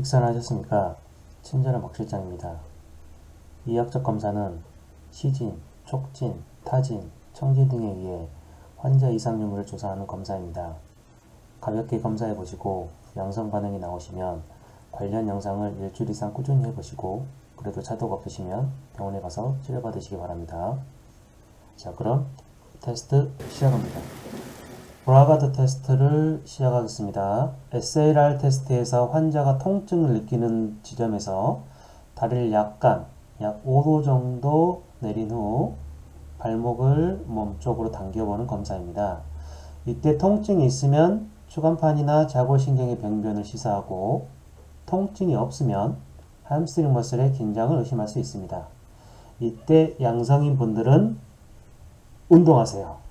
식사는 하셨습니까? 친절한 박 실장입니다. 이학적 검사는 시진, 촉진, 타진, 청진 등에 의해 환자 이상 유무를 조사하는 검사입니다. 가볍게 검사해 보시고 양성 반응이 나오시면 관련 영상을 일주일 이상 꾸준히 해보시고 그래도 차도가 없으시면 병원에 가서 치료받으시기 바랍니다. 자, 그럼 테스트 시작합니다. 브라가드 테스트를 시작하겠습니다. SLR 테스트에서 환자가 통증을 느끼는 지점에서 다리를 약간 약 5도 정도 내린 후 발목을 몸쪽으로 당겨보는 검사입니다. 이때 통증이 있으면 추간판이나 자골신경의 병변을 시사하고 통증이 없으면 함스트링 머슬의 긴장을 의심할 수 있습니다. 이때 양성인 분들은 운동하세요.